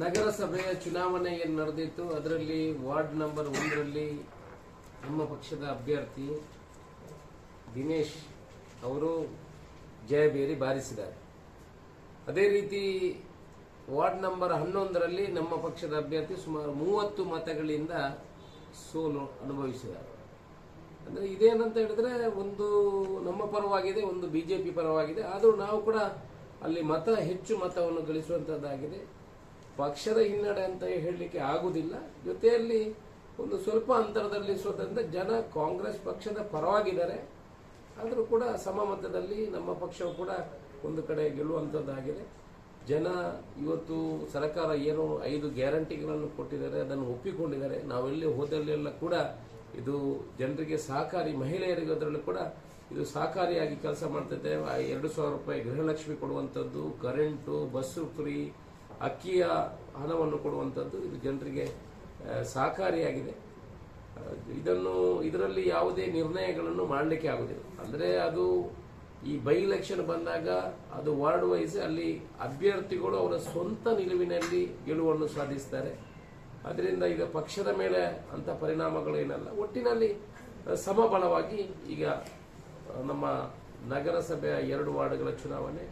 ನಗರಸಭೆಯ ಚುನಾವಣೆ ಏನು ನಡೆದಿತ್ತು, ಅದರಲ್ಲಿ ವಾರ್ಡ್ ನಂಬರ್ ಒಂದರಲ್ಲಿ ನಮ್ಮ ಪಕ್ಷದ ಅಭ್ಯರ್ಥಿ ದಿನೇಶ್ ಅವರು ಜಯಭೇರಿ ಬಾರಿಸಿದ್ದಾರೆ. ಅದೇ ರೀತಿ ವಾರ್ಡ್ ನಂಬರ್ ಹನ್ನೊಂದರಲ್ಲಿ ನಮ್ಮ ಪಕ್ಷದ ಅಭ್ಯರ್ಥಿ ಸುಮಾರು ಮೂವತ್ತು ಮತಗಳಿಂದ ಸೋಲು ಅನುಭವಿಸಿದ್ದಾರೆ. ಅಂದರೆ ಇದೇನಂತ ಹೇಳಿದ್ರೆ ಒಂದು ನಮ್ಮ ಪರವಾಗಿದೆ, ಒಂದು ಬಿಜೆಪಿ ಪರವಾಗಿದೆ, ಆದರೂ ನಾವು ಕೂಡ ಅಲ್ಲಿ ಮತ, ಹೆಚ್ಚು ಮತವನ್ನು ಗಳಿಸುವಂತದ್ದಾಗಿದೆ. ಪಕ್ಷದ ಹಿನ್ನಡೆ ಅಂತ ಹೇಳಲಿಕ್ಕೆ ಆಗುದಿಲ್ಲ. ಜೊತೆಯಲ್ಲಿ ಒಂದು ಸ್ವಲ್ಪ ಅಂತರದಲ್ಲಿ ಸ್ವತಂತ್ರ ಜನ ಕಾಂಗ್ರೆಸ್ ಪಕ್ಷದ ಪರವಾಗಿದ್ದಾರೆ. ಆದರೂ ಕೂಡ ಸಮಮತದಲ್ಲಿ ನಮ್ಮ ಪಕ್ಷವು ಕೂಡ ಒಂದು ಕಡೆ ಗೆಲ್ಲುವಂಥದ್ದಾಗಿದೆ ಜನ ಇವತ್ತು ಸರ್ಕಾರ ಏನು ಐದು ಗ್ಯಾರಂಟಿಗಳನ್ನು ಕೊಟ್ಟಿದ್ದಾರೆ, ಅದನ್ನು ಒಪ್ಪಿಕೊಂಡಿದ್ದಾರೆ. ನಾವೆಲ್ಲಿ ಹೋದಲ್ಲೆಲ್ಲ ಕೂಡ ಇದು ಜನರಿಗೆ ಸಹಕಾರಿ, ಮಹಿಳೆಯರಿಗೆ ಅದರಲ್ಲೂ ಕೂಡ ಇದು ಸಹಕಾರಿಯಾಗಿ ಕೆಲಸ ಮಾಡ್ತಿದ್ದೇವೆ. ಎರಡು ಸಾವಿರ ರೂಪಾಯಿ ಗೃಹಲಕ್ಷ್ಮಿ ಕೊಡುವಂಥದ್ದು, ಕರೆಂಟು ಬಸ್ಸು ಫ್ರೀ ಅಕ್ಕಿಯ ಹಣವನ್ನು ಕೊಡುವಂಥದ್ದು ಇದು ಜನರಿಗೆ ಸಹಕಾರಿಯಾಗಿದೆ. ಇದನ್ನು, ಇದರಲ್ಲಿ ಯಾವುದೇ ನಿರ್ಣಯಗಳನ್ನು ಮಾಡಲಿಕ್ಕೆ ಆಗುದಿಲ್ಲ ಅಂದರೆ ಅದು ಈ ಬೈ ಎಲೆಕ್ಷನ್ ಬಂದಾಗ ಅದು ವಾರ್ಡ್ ವೈಸ್ ಅಲ್ಲಿ ಅಭ್ಯರ್ಥಿಗಳು ಅವರ ಸ್ವಂತ ನಿಲುವಿನಲ್ಲಿ ಗೆಲುವನ್ನು ಸಾಧಿಸ್ತಾರೆ. ಅದರಿಂದ ಈಗ ಪಕ್ಷದ ಮೇಲೆ ಅಂತ ಪರಿಣಾಮಗಳೇನಲ್ಲ ಒಟ್ಟಿನಲ್ಲಿ ಸಮಬಲವಾಗಿ ಈಗ ನಮ್ಮ ನಗರಸಭೆಯ ಎರಡು ವಾರ್ಡ್ಗಳ ಚುನಾವಣೆ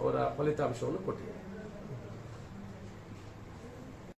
ಅವರ ಫಲಿತಾಂಶವನ್ನು ಕೊಟ್ಟಿದೆ.